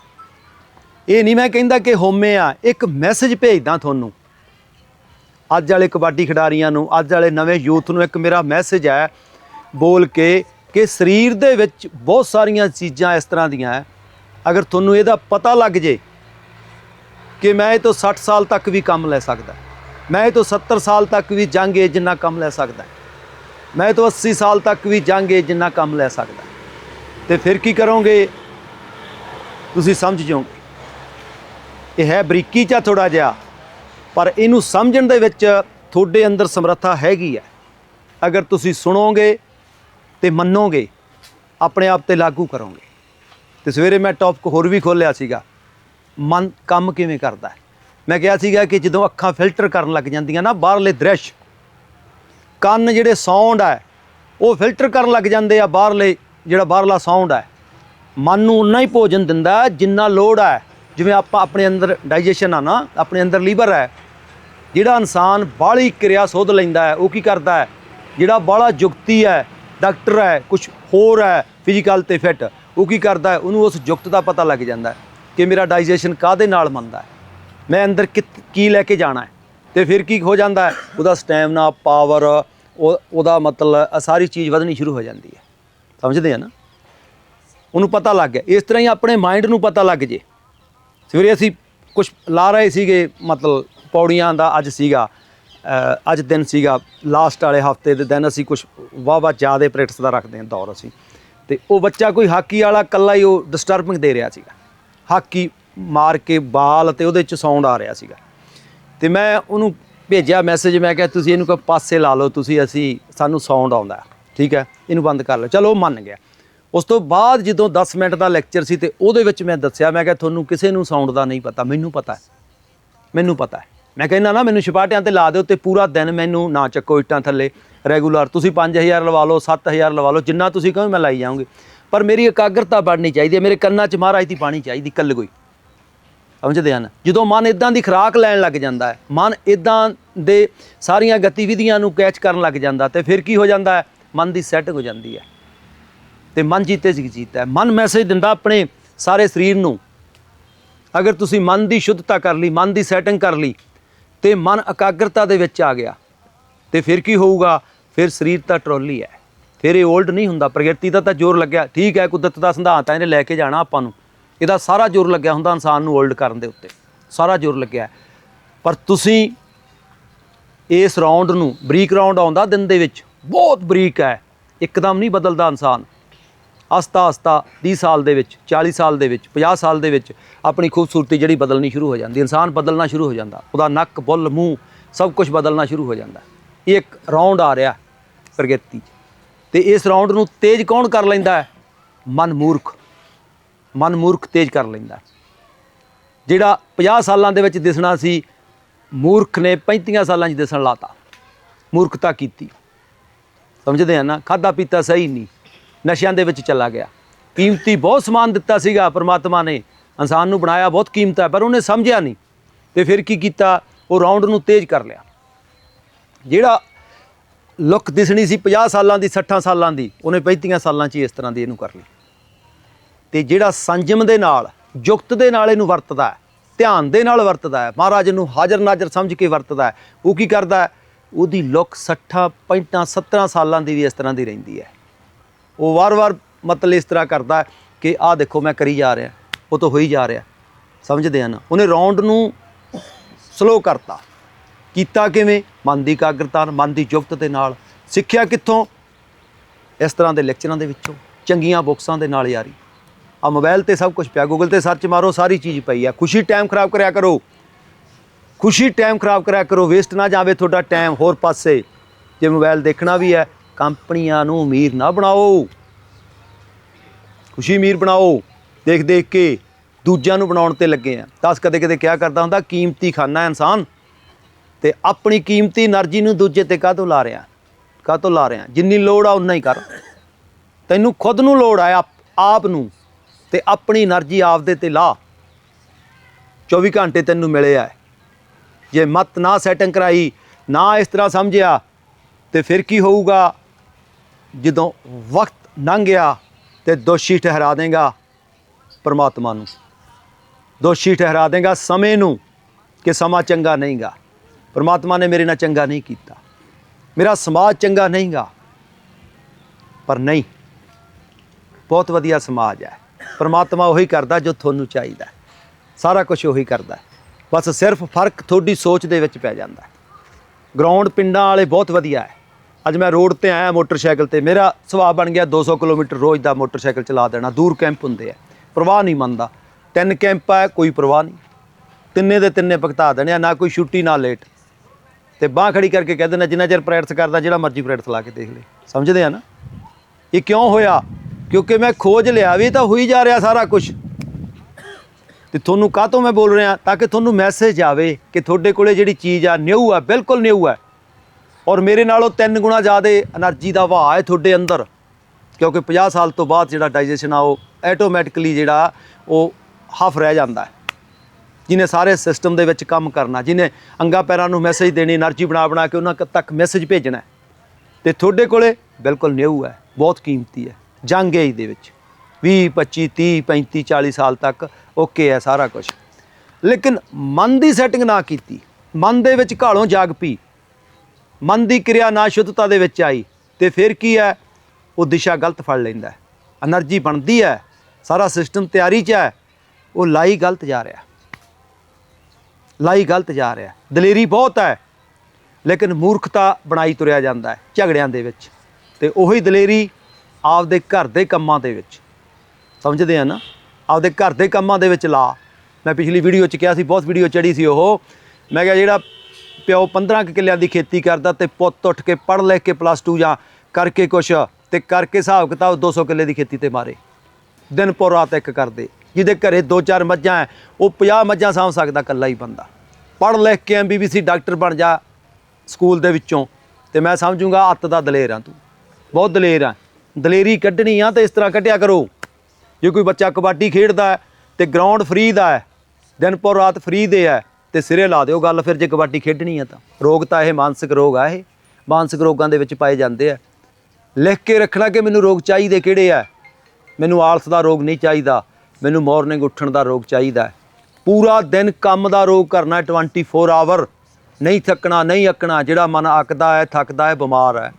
ਇਹ ਨਹੀਂ ਮੈਂ ਕਹਿੰਦਾ ਕਿ ਹੋਮੇ ਆ, ਇੱਕ ਮੈਸੇਜ ਭੇਜਦਾ ਤੁਹਾਨੂੰ। ਅੱਜ ਵਾਲੇ ਕਬੱਡੀ ਖਿਡਾਰੀਆਂ ਨੂੰ, ਅੱਜ ਵਾਲੇ ਨਵੇਂ ਯੂਥ ਨੂੰ ਇੱਕ ਮੇਰਾ ਮੈਸੇਜ ਹੈ, ਬੋਲ ਕੇ ਕਿ ਸਰੀਰ ਦੇ ਵਿੱਚ ਬਹੁਤ ਸਾਰੀਆਂ ਚੀਜ਼ਾਂ ਇਸ ਤਰ੍ਹਾਂ ਦੀਆਂ ਹੈ। ਅਗਰ ਤੁਹਾਨੂੰ ਇਹਦਾ ਪਤਾ ਲੱਗ ਜੇ ਕਿ ਮੈਂ ਇਹ ਤੋਂ 60 ਸਾਲ ਤੱਕ ਵੀ ਕੰਮ ਲੈ ਸਕਦਾ ਮੈਂ ਇਹ ਤੋਂ 70 ਸਾਲ ਤੱਕ ਵੀ ਜੰਗ ਏਜ ਜਿੰਨਾ ਕੰਮ ਲੈ ਸਕਦਾ ਮੈਂ ਇਹ ਤੋਂ 80 ਸਾਲ ਤੱਕ ਵੀ ਜੰਗ ਏਜ ਜਿੰਨਾ ਕੰਮ ਲੈ ਸਕਦਾ ਤੇ ਫਿਰ ਕੀ ਕਰੋਗੇ? ਤੁਸੀਂ ਸਮਝ ਜਾਓਗੇ। ਇਹ ਹੈ ਬਰੀਕੀ ਚ ਥੋੜਾ ਜਿਹਾ। ਪਰ ਇਹਨੂੰ ਸਮਝਣ ਦੇ ਵਿੱਚ ਤੁਹਾਡੇ ਅੰਦਰ ਸਮਰੱਥਾ ਹੈਗੀ ਹੈ। ਅਗਰ ਤੁਸੀਂ ਸੁਣੋਗੇ ਤੇ ਮੰਨੋਗੇ, ਆਪਣੇ ਆਪ ਤੇ ਲਾਗੂ ਕਰੋਗੇ। ਤੇ ਸਵੇਰੇ ਮੈਂ ਟੌਪਿਕ ਹੋਰ ਵੀ ਖੋਲਿਆ ਸੀਗਾ, ਮਨ ਕੰਮ ਕਿਵੇਂ ਕਰਦਾ ਹੈ? ਮੈਂ ਕਿਹਾ ਸੀਗਾ ਕਿ ਜਦੋਂ ਅੱਖਾਂ ਫਿਲਟਰ ਕਰਨ ਲੱਗ ਜਾਂਦੀਆਂ ਨਾ ਬਾਹਰਲੇ ਦ੍ਰਿਸ਼, ਕੰਨ ਜਿਹੜੇ ਸਾਊਂਡ ਹੈ, ਉਹ ਫਿਲਟਰ ਕਰਨ ਲੱਗ ਜਾਂਦੇ ਆ ਬਾਹਰਲੇ, ਜਿਹੜਾ ਬਾਹਰਲਾ ਸਾਊਂਡ ਹੈ। ਮਨ ਨੂੰ ਉਨਾ ਹੀ ਭੋਜਨ ਦਿੰਦਾ ਜਿੰਨਾ ਲੋੜ ਹੈ। ਜਿਵੇਂ ਆਪਾਂ ਆਪਣੇ ਅੰਦਰ ਡਾਈਜੈਸ਼ਨ ਆ ਨਾ, ਆਪਣੇ ਅੰਦਰ ਲੀਵਰ ਹੈ ਜਿਹੜਾ ਇਨਸਾਨ ਬਾਹਲੀ ਕਿਰਿਆ ਸੋਧ ਲੈਂਦਾ ਹੈ, ਉਹ ਕੀ ਕਰਦਾ ਹੈ? ਜਿਹੜਾ ਬਾਹਲਾ ਜੁਗਤੀ ਹੈ, ਡਾਕਟਰ ਹੈ ਕੁਝ ਹੋਰ ਹੈ ਫਿਜ਼ੀਕਲ ਤੇ ਫਿੱਟ ਉਹ ਕੀ ਕਰਦਾ ਹੈ? ਉਹਨੂੰ ਉਸ ਜੁਗਤ ਦਾ ਪਤਾ ਲੱਗ ਜਾਂਦਾ ਹੈ ਕਿ ਮੇਰਾ ਡਾਈਜੈਸ਼ਨ ਕਾਦੇ ਨਾਲ ਮੰਨਦਾ ਹੈ? ਮੈਂ ਅੰਦਰ ਕਿਤ- ਕੀ ਲੈ ਕੇ ਜਾਣਾ ਹੈ? ਤੇ ਫਿਰ ਕੀ ਹੋ ਜਾਂਦਾ ਹੈ? ਉਹਦਾ ਸਟੈਮਨਾ ਪਾਵਰ ਉਹਦਾ ਮਤਲਬ ਸਾਰੀ ਚੀਜ਼ ਵਧਣੀ ਸ਼ੁਰੂ ਹੋ ਜਾਂਦੀ ਹੈ। ਸਮਝਦੇ ਆ ਨਾ? ਉਹਨੂੰ ਪਤਾ ਲੱਗ ਗਿਆ। ਇਸ ਤਰ੍ਹਾਂ ਹੀ ਆਪਣੇ ਮਾਈਂਡ ਨੂੰ ਪਤਾ ਲੱਗ ਜੇ। ਸਵੇਰੇ ਅਸੀਂ ਕੁਝ ਲਾ ਰਹੇ ਸੀਗੇ, ਮਤਲਬ ਪੌੜੀਆਂ ਦਾ ਅੱਜ ਸੀਗਾ ਅੱਜ ਦਿਨ ਸੀਗਾ ਲਾਸਟ ਵਾਲੇ ਹਫ਼ਤੇ ਦੇ ਦਿਨ ਅਸੀਂ ਕੁਝ ਵਾਵਾ ਜ਼ਿਆਦਾ ਪ੍ਰੈਕਟਿਸ ਦਾ ਰੱਖਦੇ ਹਾਂ ਦੌਰ ਅਸੀਂ। ਤੇ ਉਹ ਬੱਚਾ ਕੋਈ ਹਾਕੀ ਵਾਲਾ ਕੱਲਾ ਹੀ ਉਹ ਡਿਸਟਰਬਿੰਗ ਦੇ ਰਿਹਾ ਸੀਗਾ। ਹਾਕੀ ਮਾਰ ਕੇ ਬਾਲ ਤੇ ਉਹਦੇ ਚ ਸਾਊਂਡ ਆ ਰਿਹਾ ਸੀਗਾ। ਤੇ ਮੈਂ ਉਹਨੂੰ ਭੇਜਿਆ ਮੈਸੇਜ ਮੈਂ ਕਿਹਾ ਤੁਸੀਂ ਇਹਨੂੰ ਕੋਈ ਪਾਸੇ ਲਾ ਲਓ, ਤੁਸੀਂ ਅਸੀਂ, ਸਾਨੂੰ ਸਾਊਂਡ ਆਉਂਦਾ ਠੀਕ ਹੈ? ਇਹਨੂੰ ਬੰਦ ਕਰ ਲਓ। ਚਲੋ, ਉਹ ਮੰਨ ਗਿਆ। ਉਸ ਤੋਂ ਬਾਅਦ ਜਦੋਂ 10 ਮਿੰਟ ਦਾ ਲੈਕਚਰ ਸੀ ਤੇ ਉਹਦੇ ਵਿੱਚ ਮੈਂ ਦੱਸਿਆ, ਮੈਂ ਕਿਹਾ ਤੁਹਾਨੂੰ ਕਿਸੇ ਨੂੰ ਸਾਊਂਡ ਦਾ ਨਹੀਂ ਪਤਾ, ਮੈਨੂੰ ਪਤਾ ਹੈ। ਮੈਨੂੰ ਪਤਾ ਹੈ। ਮੈਂ ਕਹਿੰਦਾ ਨਾ, ਮੈਨੂੰ ਛਪਾਟਿਆਂ ਤੇ ਲਾ ਦਿਓ ਤੇ ਪੂਰਾ ਦਿਨ ਮੈਨੂੰ ਨਾ ਚੱਕੋ ਇੱਟਾਂ ਥੱਲੇ ਰੈਗੂਲਰ ਤੁਸੀਂ 5000 ਲਵਾ ਲਓ 7000 ਲਵਾ ਲਓ, ਜਿੰਨਾ ਤੁਸੀਂ ਕਹੋ ਮੈਂ ਲਾਈ ਜਾਊਂਗੀ। ਪਰ ਮੇਰੀ ਇਕਾਗਰਤਾ ਬਣਨੀ ਚਾਹੀਦੀ ਹੈ, ਮੇਰੇ ਕੰਨਾਂ 'ਚ ਮਹਾਰਾਜ ਦੀ ਪਾਣੀ ਚਾਹੀਦੀ, ਕੱਲ ਕੋਈ। ਸਮਝਦੇ ਹਨ ਜਦੋਂ ਮਨ ਇਦਾਂ ਦੀ ਖੁਰਾਕ ਲੈਣ ਲੱਗ ਜਾਂਦਾ ਹੈ, ਮਨ ਇਦਾਂ ਦੇ ਸਾਰੀਆਂ ਗਤੀਵਿਧੀਆਂ ਨੂੰ ਕੈਚ ਕਰਨ ਲੱਗ ਜਾਂਦਾ, ਤੇ ਫਿਰ ਕੀ ਹੋ ਜਾਂਦਾ ਹੈ? ਮਨ ਦੀ ਸੈਟਿੰਗ ਹੋ ਜਾਂਦੀ ਹੈ। ਤੇ ਮਨ ਜੀਤੇ ਸੀ ਜੀਤਾ ਹੈ। ਮਨ ਮੈਸੇਜ ਦਿੰਦਾ ਆਪਣੇ ਸਾਰੇ ਸਰੀਰ ਨੂੰ, ਅਗਰ ਤੁਸੀਂ ਮਨ ਦੀ ਸ਼ੁੱਧਤਾ ਕਰ ਲਈ, ਮਨ ਦੀ ਸੈਟਿੰਗ ਕਰ ਲਈ ਤੇ ਮਨ ਇਕਾਗਰਤਾ ਦੇ ਵਿੱਚ ਆ ਗਿਆ। ਤੇ ਫਿਰ ਕੀ ਹੋਊਗਾ? ਫਿਰ ਸਰੀਰ ਤਾਂ ਟਰੋਲੀ ਹੈ। ਫਿਰ ਇਹ ਓਲਡ ਨਹੀਂ ਹੁੰਦਾ। ਪ੍ਰਗਤੀ ਦਾ ਤਾਂ ਜ਼ੋਰ ਲੱਗਿਆ। ਠੀਕ ਹੈ, ਕੁਦਰਤ ਦਾ ਸਿਧਾਂਤ ਹੈ, ਇਹਨੇ ਲੈ ਕੇ ਜਾਣਾ ਆਪਾਂ ਨੂੰ। ਇਹਦਾ ਸਾਰਾ ਜ਼ੋਰ ਲੱਗਿਆ ਹੁੰਦਾ ਇਨਸਾਨ ਨੂੰ ਓਲਡ ਕਰਨ ਦੇ ਉੱਤੇ। ਸਾਰਾ ਜ਼ੋਰ ਲੱਗਿਆ। ਪਰ ਤੁਸੀਂ ਇਸ ਰਾਉਂਡ ਨੂੰ, ਬਰੀਕ ਰਾਉਂਡ ਆਉਂਦਾ ਦਿਨ ਦੇ ਵਿੱਚ, ਬਹੁਤ ਬਰੀਕ ਹੈ। ਇੱਕਦਮ ਨਹੀਂ ਬਦਲਦਾ ਇਨਸਾਨ। ਆਸਤਾ ਆਸਤਾ 30 ਸਾਲ ਦੇ ਵਿੱਚ 40 ਸਾਲ ਦੇ ਵਿੱਚ 50 ਸਾਲ ਦੇ ਵਿੱਚ ਆਪਣੀ ਖੂਬਸੂਰਤੀ ਜਿਹੜੀ ਬਦਲਣੀ ਸ਼ੁਰੂ ਹੋ ਜਾਂਦੀ ਇਨਸਾਨ ਬਦਲਣਾ ਸ਼ੁਰੂ ਹੋ ਜਾਂਦਾ। ਉਹਦਾ ਨੱਕ, ਬੁੱਲ, ਮੂੰਹ ਸਭ ਕੁਝ ਬਦਲਣਾ ਸ਼ੁਰੂ ਹੋ ਜਾਂਦਾ। ਇਹ ਇੱਕ ਰਾਉਂਡ ਆ ਰਿਹਾ ਪ੍ਰਗਤੀ 'ਚ। ਤੇ ਇਸ ਰਾਉਂਡ ਨੂੰ ਤੇਜ਼ ਕੌਣ ਕਰ ਲੈਂਦਾ ਹੈ? ਮਨ ਮੂਰਖ। ਮਨ ਮੂਰਖ ਤੇਜ਼ ਕਰ ਲੈਂਦਾ ਜਿਹੜਾ 50 ਸਾਲਾਂ ਦੇ ਵਿੱਚ ਦਿਸਣਾ ਸੀ, ਮੂਰਖ ਨੇ 35 ਸਾਲਾਂ 'ਚ ਦਿਸਣ ਲਾਤਾ। ਮੂਰਖਤਾ ਕੀਤੀ। ਸਮਝਦੇ ਆ ਨਾ? ਖਾਦਾ ਪੀਤਾ ਸਹੀ ਨਹੀਂ। ਨਸ਼ਿਆਂ ਦੇ ਵਿੱਚ ਚਲਾ ਗਿਆ। ਕੀਮਤੀ ਬਹੁਤ ਸਮਾਨ ਦਿੱਤਾ ਸੀਗਾ, ਪ੍ਰਮਾਤਮਾ ਨੇ। ਇਨਸਾਨ ਨੂੰ ਬਣਾਇਆ ਬਹੁਤ ਕੀਮਤ ਹੈ, ਪਰ ਉਹਨੇ ਸਮਝਿਆ ਨਹੀਂ। ਤੇ ਫਿਰ ਕੀ ਕੀਤਾ? ਉਹ ਰਾਉਂਡ ਨੂੰ ਤੇਜ਼ ਕਰ ਲਿਆ। ਜਿਹੜਾ ਲੁੱਕ ਦਿਸਣੀ ਸੀ 50 ਸਾਲਾਂ ਦੀ 60 ਸਾਲਾਂ ਦੀ, ਉਹਨੇ 35 ਸਾਲਾਂ 'ਚ ਹੀ ਇਸ ਤਰ੍ਹਾਂ ਦੀ ਇਹਨੂੰ ਕਰ ਲਈ। ਤੇ ਜਿਹੜਾ ਸੰਜਮ ਦੇ ਨਾਲ ਯੁਕਤ ਦੇ ਨਾਲ ਇਹਨੂੰ ਵਰਤਦਾ ਧਿਆਨ ਦੇ ਨਾਲ ਵਰਤਦਾ ਹੈ, ਮਹਾਰਾਜ ਨੂੰ ਹਾਜ਼ਰ ਨਾਜ਼ਰ ਸਮਝ ਕੇ ਵਰਤਦਾ ਹੈ, ਉਹ ਕੀ ਕਰਦਾ ਉਹਦੀ ਲੁੱਕ 60 65 17 ਸਾਲਾਂ ਦੀ ਵੀ ਇਸ ਤਰ੍ਹਾਂ ਦੀ ਰਹਿੰਦੀ ਹੈ। ਉਹ ਵਾਰ-ਵਾਰ ਮਤਲਬ ਇਸ ਤਰ੍ਹਾਂ ਕਰਦਾ ਕਿ ਆਹ ਦੇਖੋ ਮੈਂ ਕਰੀ ਜਾ ਰਿਹਾ, ਉਹ ਤਾਂ ਹੋਈ ਜਾ ਰਿਹਾ। ਸਮਝਦੇ ਆ ਨਾ? ਉਹਨੇ ਰਾਉਂਡ ਨੂੰ ਸਲੋ ਕਰਤਾ। ਕੀਤਾ ਕਿਵੇਂ? ਮਨ ਦੀ ਇਕਾਗਰਤਾ ਨਾਲ, ਮਨ ਦੀ ਯੁਕਤ ਦੇ ਨਾਲ। ਸਿੱਖਿਆ ਕਿੱਥੋਂ? ਇਸ ਤਰ੍ਹਾਂ ਦੇ ਲੈਕਚਰਾਂ ਦੇ ਵਿੱਚੋਂ। ਚੰਗੀਆਂ ਬੁੱਕਸਾਂ ਦੇ ਨਾਲ ਯਾਰੀ। ਆ ਮੋਬਾਈਲ ਤੇ ਸਭ ਕੁਝ ਪਿਆ। ਗੂਗਲ ਤੇ ਸਰਚ ਮਾਰੋ, ਸਾਰੀ ਚੀਜ਼ ਪਈ ਆ। ਖੁਸ਼ੀ ਟਾਈਮ ਖਰਾਬ ਕਰਿਆ ਕਰੋ। ਖੁਸ਼ੀ ਟਾਈਮ ਖਰਾਬ ਕਰਿਆ ਕਰੋ। ਵੇਸਟ ਨਾ ਜਾਵੇ ਤੁਹਾਡਾ ਟਾਈਮ ਹੋਰ ਪਾਸੇ। ਜੇ ਮੋਬਾਈਲ ਦੇਖਣਾ ਵੀ ਹੈ ਕੰਪਨੀਆਂ ਨੂੰ ਅਮੀਰ ਨਾ ਬਣਾਓ। ਖੁਸ਼ੀ ਅਮੀਰ ਬਣਾਓ। ਦੇਖ ਦੇਖ ਕੇ ਦੂਜਿਆਂ ਨੂੰ ਬਣਾਉਣ ਤੇ ਲੱਗੇ ਆ। ਦਸ ਕਦੇ ਕਦੇ ਕਿਹਾ ਕਰਦਾ ਹੁੰਦਾ, ਕੀਮਤੀ ਖਾਨਾ ਇਨਸਾਨ। ਤੇ ਆਪਣੀ ਕੀਮਤੀ એનર્ਜੀ ਨੂੰ ਦੂਜੇ ਤੇ ਕਾਹ ਤੋਂ ਲਾ ਰਿਹਾ? ਕਾਹ ਤੋਂ ਲਾ ਰਿਹਾ? ਜਿੰਨੀ ਲੋੜ ਆ ਉਨਾ ਹੀ ਕਰ। ਤੈਨੂੰ ਖੁਦ ਨੂੰ ਲੋੜ ਆ, ਆਪ ਨੂੰ। ਤੇ ਆਪਣੀ એનર્ਜੀ ਆਪਦੇ ਤੇ ਲਾ। 24 ਘੰਟੇ ਤੈਨੂੰ ਮਿਲੇ ਆ। ਜੇ ਮਤ ਨਾ ਸੈਟਿੰਗ ਕਰਾਈ, ਨਾ ਇਸ ਤਰ੍ਹਾਂ ਸਮਝਿਆ, ਤੇ ਫਿਰ ਕੀ ਹੋਊਗਾ? ਜਦੋਂ ਵਕਤ ਲੰਘ ਗਿਆ ਤੇ ਦੋਸ਼ੀ ਠਹਿਰਾ ਦੇਗਾ ਪਰਮਾਤਮਾ ਨੂੰ। ਦੋਸ਼ੀ ਠਹਿਰਾ ਦੇਗਾ ਸਮੇਂ ਨੂੰ ਕਿ ਸਮਾਂ ਚੰਗਾ ਨਹੀਂਗਾ। ਪਰਮਾਤਮਾ ਨੇ ਮੇਰੇ ਨਾਲ ਚੰਗਾ ਨਹੀਂ ਕੀਤਾ। ਮੇਰਾ ਸਮਾਜ ਚੰਗਾ ਨਹੀਂਗਾ। ਪਰ ਨਹੀਂ, ਬਹੁਤ ਵਧੀਆ ਸਮਾਜ ਹੈ। ਪਰਮਾਤਮਾ ਉਹੀ ਕਰਦਾ ਜੋ ਤੁਹਾਨੂੰ ਚਾਹੀਦਾ ਸਾਰਾ ਕੁਝ ਉਹੀ ਕਰਦਾ ਬਸ ਸਿਰਫ ਫ਼ਰਕ ਤੁਹਾਡੀ ਸੋਚ ਦੇ ਵਿੱਚ ਪੈ ਜਾਂਦਾ ਗਰਾਊਂਡ ਪਿੰਡਾਂ ਵਾਲੇ ਬਹੁਤ ਵਧੀਆ ਹੈ। ਅੱਜ ਮੈਂ ਰੋਡ ਤੇ ਆਇਆ ਮੋਟਰਸਾਈਕਲ ਤੇ, ਮੇਰਾ ਸੁਭਾਅ ਬਣ ਗਿਆ 200 ਕਿਲੋਮੀਟਰ ਰੋਜ਼ ਦਾ ਮੋਟਰਸਾਈਕਲ ਚਲਾ ਦੇਣਾ, ਦੂਰ ਕੈਂਪ ਹੁੰਦੇ ਆ। ਪ੍ਰਵਾਹ ਨਹੀਂ ਮੰਨਦਾ। ਤਿੰਨ ਕੈਂਪ ਆ, ਕੋਈ ਪ੍ਰਵਾਹ ਨਹੀਂ। ਤਿੰਨੇ ਦੇ ਤਿੰਨੇ ਭਗਤਾ ਦੇਣੇ ਆ, ਨਾ ਕੋਈ ਛੁੱਟੀ, ਨਾ ਲੇਟ। ਤੇ ਬਾਹ ਖੜੀ ਕਰਕੇ ਕਹਿ ਦੇਣਾ ਜਿੰਨਾ ਚਿਰ ਪ੍ਰੈਕਟਿਸ ਕਰਦਾ, ਜਿਹੜਾ ਮਰਜ਼ੀ ਪ੍ਰੈਕਟਿਸ ਲਾ ਕੇ ਦੇਖ ਲੈ। ਸਮਝਦੇ ਆ ਨਾ? ਇਹ ਕਿਉਂ ਹੋਇਆ? ਕਿਉਂਕਿ ਮੈਂ ਖੋਜ ਲਿਆ ਵੀ ਤਾਂ ਹੋਈ ਜਾ ਰਿਹਾ ਸਾਰਾ ਕੁਝ ਤੇ ਤੁਹਾਨੂੰ ਕਾਹ ਤੋਂ ਮੈਂ ਬੋਲ ਰਿਹਾ? ਤਾਂ ਕਿ ਤੁਹਾਨੂੰ ਮੈਸੇਜ ਆਵੇ ਕਿ ਤੁਹਾਡੇ ਕੋਲੇ ਜਿਹੜੀ ਚੀਜ਼ ਆ, ਨਿਊ ਆ, ਬਿਲਕੁਲ ਨਿਊ ਆ। ਔਰ ਮੇਰੇ ਨਾਲੋਂ ਤਿੰਨ ਗੁਣਾ ਜ਼ਿਆਦਾ એનર્ਜੀ ਦਾ ਵਹਾਅ ਹੈ ਤੁਹਾਡੇ ਅੰਦਰ। ਕਿਉਂਕਿ 50 ਸਾਲ ਤੋਂ ਬਾਅਦ ਜਿਹੜਾ ਡਾਈਜੈਸ਼ਨ ਆ, ਉਹ ਆਟੋਮੈਟਿਕਲੀ ਜਿਹੜਾ, ਉਹ ਹਫ ਰਹਿ ਜਾਂਦਾ ਹੈ। ਜਿਨੇ ਸਾਰੇ ਸਿਸਟਮ ਦੇ ਵਿੱਚ ਕੰਮ ਕਰਨਾ ਜਿਨੇ ਅੰਗਾ ਪੈਰਾਂ ਨੂੰ ਮੈਸੇਜ ਦੇਣੀ એનર્ਜੀ ਬਣਾ ਬਣਾ ਕੇ ਉਹਨਾਂ ਤੱਕ ਮੈਸੇਜ ਭੇਜਣਾ ਤੇ ਤੁਹਾਡੇ ਕੋਲੇ ਬਿਲਕੁਲ ਨਿਊ ਹੈ, ਬਹੁਤ ਕੀਮਤੀ ਹੈ, ਜੰਗ ਏਜ ਦੇ ਵਿੱਚ। 20 25 30 35 40 ਸਾਲ ਤੱਕ ਓਕੇ ਹੈ ਸਾਰਾ ਕੁਝ ਲੇਕਿਨ ਮਨ ਦੀ ਸੈਟਿੰਗ ਨਾ ਕੀਤੀ, ਮਨ ਦੇ ਵਿੱਚ ਘਾਲੋਂ ਜਾਗ ਪੀ ਮਨ ਦੀ ਕਿਰਿਆ ਨਾ ਸ਼ੁੱਧਤਾ ਦੇ ਵਿੱਚ ਆਈ ਤੇ ਫਿਰ ਕੀ ਹੈ? ਉਹ ਦਿਸ਼ਾ ਗਲਤ ਫੜ ਲੈਂਦਾ એનર્ਜੀ ਬਣਦੀ ਹੈ। ਸਾਰਾ ਸਿਸਟਮ ਤਿਆਰੀ 'ਚ ਹੈ। ਉਹ ਲਾਈ ਗਲਤ ਜਾ ਰਿਹਾ। ਲਾਈ ਗਲਤ ਜਾ ਰਿਹਾ। ਦਲੇਰੀ ਬਹੁਤ ਹੈ। ਲੇਕਿਨ ਮੂਰਖਤਾ ਬਣਾਈ ਤੁਰਿਆ ਜਾਂਦਾ ਹੈ ਝਗੜਿਆਂ ਦੇ ਵਿੱਚ। ਤੇ ਉਹੀ ਦਲੇਰੀ ਆਪਦੇ ਘਰ ਦੇ ਕੰਮਾਂ ਦੇ ਵਿੱਚ। ਸਮਝਦੇ ਆ ਨਾ? ਆਪਦੇ ਘਰ ਦੇ ਕੰਮਾਂ ਦੇ ਵਿੱਚ ਲਾ। ਮੈਂ ਪਿਛਲੀ ਵੀਡੀਓ 'ਚ ਕਿਹਾ ਸੀ, ਬਹੁਤ ਵੀਡੀਓ ਚੜੀ ਸੀ ਉਹ। ਮੈਂ ਕਿਹਾ ਜਿਹੜਾ ਪਿਓ 15 ਕੁ ਕਿੱਲਿਆਂ ਦੀ ਖੇਤੀ ਕਰਦਾ ਤੇ ਪੁੱਤ ਉੱਠ ਕੇ ਪੜ੍ਹ ਲਿਖ ਕੇ ਪਲੱਸ 2 ਜਾਂ ਕਰਕੇ ਕੁਛ ਤੇ ਕਰਕੇ ਹਿਸਾਬ ਕਿਤਾਬ 200 ਕਿੱਲੇ ਦੀ ਖੇਤੀ ਤੇ ਮਾਰੇ। ਦਿਨ ਪੋ ਰਾਤ ਇੱਕ ਕਰਦੇ। ਜਿਹਦੇ ਘਰੇ ਦੋ ਚਾਰ ਮੱਝਾਂ ਹੈ ਉਹ 50 ਮੱਝਾਂ ਸਾਂਭ ਸਕਦਾ ਇਕੱਲਾ ਹੀ ਬੰਦਾ। ਪੜ੍ਹ ਲਿਖ ਕੇ ਐਮਬੀਬੀਸੀ ਡਾਕਟਰ ਬਣ ਜਾ ਸਕੂਲ ਦੇ ਵਿੱਚੋਂ ਤੇ ਮੈਂ ਸਮਝੂੰਗਾ ਅੱਤ ਦਾ ਦਲੇਰ ਆ ਤੂੰ। ਬਹੁਤ ਦਲੇਰ ਆ। ਦਲੇਰੀ ਕੱਢਣੀ ਆ ਤੇ ਇਸ ਤਰ੍ਹਾਂ ਕੱਢਿਆ ਕਰੋ। ਜੇ ਕੋਈ ਬੱਚਾ ਕਬੱਡੀ ਖੇਡਦਾ ਹੈ ਤੇ ਗਰਾਊਂਡ ਫ੍ਰੀ ਦਾ ਹੈ ਦਿਨ ਪੋ ਰਾਤ ਫ੍ਰੀ ਦੇ ਹੈ ਤੇ ਸਿਰੇ ਲਾ ਦਿਓ ਗੱਲ, ਫਿਰ ਜੇ ਕਬੱਡੀ ਖੇਡਣੀ ਆ ਤਾਂ। ਰੋਗ ਤਾਂ ਇਹ ਮਾਨਸਿਕ ਰੋਗ ਆ ਇਹ। ਮਾਨਸਿਕ ਰੋਗਾਂ ਦੇ ਵਿੱਚ ਪਾਏ ਜਾਂਦੇ ਆ। ਲਿਖ ਕੇ ਰੱਖਣਾ ਕਿ ਮੈਨੂੰ ਰੋਗ ਚਾਹੀਦੇ ਕਿਹੜੇ ਆ? ਮੈਨੂੰ ਆਲਸ ਦਾ ਰੋਗ ਨਹੀਂ ਚਾਹੀਦਾ। ਮੈਨੂੰ ਮਾਰਨਿੰਗ ਉੱਠਣ ਦਾ ਰੋਗ ਚਾਹੀਦਾ ਪੂਰਾ ਦਿਨ ਕੰਮ ਦਾ ਰੋਗ ਕਰਨਾ ਹੈ 24 ਆਵਰ ਨਹੀਂ ਥੱਕਣਾ, ਨਹੀਂ ਅੱਕਣਾ। ਜਿਹੜਾ ਮਨ ਅੱਕਦਾ ਹੈ, ਥੱਕਦਾ ਹੈ, ਬਿਮਾਰ ਹੈ।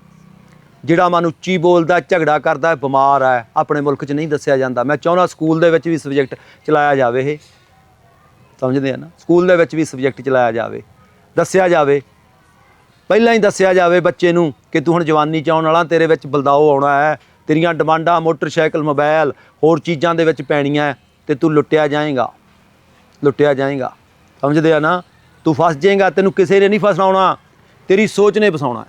ਜਿਹੜਾ ਮਨ ਉੱਚੀ ਬੋਲਦਾ ਝਗੜਾ ਕਰਦਾ ਬਿਮਾਰ ਹੈ। ਆਪਣੇ ਮੁਲਕ 'ਚ ਨਹੀਂ ਦੱਸਿਆ ਜਾਂਦਾ। ਮੈਂ ਚਾਹੁੰਦਾ ਸਕੂਲ ਦੇ ਵਿੱਚ ਵੀ ਸਬਜੈਕਟ ਚਲਾਇਆ ਜਾਵੇ ਇਹ। ਸਮਝਦੇ ਆ ਨਾ। ਸਕੂਲ ਦੇ ਵਿੱਚ ਵੀ ਸਬਜੈਕਟ ਚਲਾਇਆ ਜਾਵੇ, ਦੱਸਿਆ ਜਾਵੇ। ਪਹਿਲਾਂ ਹੀ ਦੱਸਿਆ ਜਾਵੇ ਬੱਚੇ ਨੂੰ ਕਿ ਤੂੰ ਹੁਣ ਜਵਾਨੀ ਚ ਆਉਣ ਵਾਲਾ, ਤੇਰੇ ਵਿੱਚ ਬਲਦਾਓ ਆਉਣਾ ਹੈ, ਤੇਰੀਆਂ ਡਿਮਾਂਡਾਂ, ਮੋਟਰਸਾਈਕਲ ਮੋਬਾਈਲ ਹੋਰ ਚੀਜ਼ਾਂ ਦੇ ਵਿੱਚ ਪੈਣੀਆਂ ਹੈ ਤੇ ਤੂੰ ਲੁੱਟਿਆ ਜਾਏਗਾ। ਲੁੱਟਿਆ ਜਾਏਗਾ। ਸਮਝਦੇ ਆ ਨਾ? ਤੂੰ ਫਸ ਜਾਏਗਾ, ਤੈਨੂੰ ਕਿਸੇ ਨੇ ਨਹੀਂ ਫਸਾਉਣਾ। ਤੇਰੀ ਸੋਚ ਨੇ ਫਸਾਉਣਾ ਹੈ।